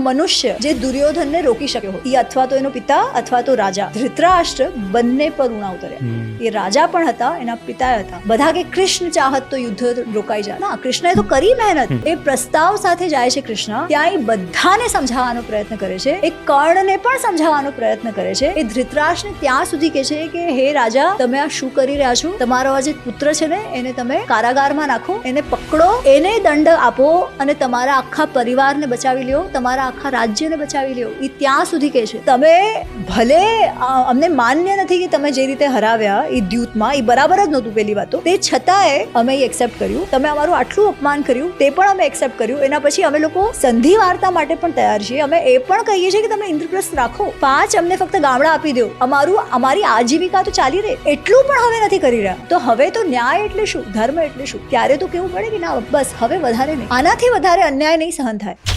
મનુષ્ય જે દુર્યોધનને રોકી શક્યો હોય એ અથવા તો એનો પિતા અથવા તો રાજા. ધૃતરાષ્ટ્ર બંને પર ઉણા ઉતર્યા એ રાજા પણ હતા એના પિતા હતા. બધા કે કૃષ્ણ ચાહત તો યુદ્ધ રોકાઈ જાય. ના કૃષ્ણએ તો કરી મહેનત. એ પ્રસ્તાવ સાથે જાય છે કૃષ્ણ. ત્યાં બધાને સમજાવવાનો પ્રયત્ન કરે છે. એ કર્ણને પણ સમજાવવાનો પ્રયત્ન કરે છે. એ ધૃતરાષ્ટ્રને ત્યાં સુધી કહે છે કે હે રાજા તમે આ શું કરી રહ્યા છો? તમારો આ જે પુત્ર છે ને એને તમે કારાગારમાં નાખો એને પકડો એને દંડ આપો અને તમારા આખા પરિવારને બચાવી લ્યો તમારા આખા રાજ્યને બચાવી લ્યો. એ ત્યાં સુધી કહે છે, તમે ભલે અમને માન્ય નથી કે તમે જે રીતે હરાવ્યા એ દ્યુતમાં એ બરાબર જ નહોતું પેલી વાતો. તે છતાંય અમે એ એક્સેપ્ટ કર્યું. તમે અમારું આટલું અપમાન કર્યું, તે પણ અમે એક્સેપ્ટ કર્યું. એના પછી અમે લોકો સંધિ વાર્તા માટે પણ તૈયાર છીએ. અમે એ પણ કહીએ છીએ કે તમે ઇન્દ્રપ્રસ્થ રાખો. પાંચ અમને ફક્ત ગામડા આપી દો. અમારું, અમારી આજીવિકા તો ચાલી રહે. એટલું પણ હવે નથી કરી રહ્યા. તો હવે તો ન્યાય એટલે શું? ધર્મ એટલે શું? ત્યારે તો કેવું પડે કે ના, બસ હવે વધારે નહીં. આનાથી વધારે અન્યાય નહીં સહન થાય.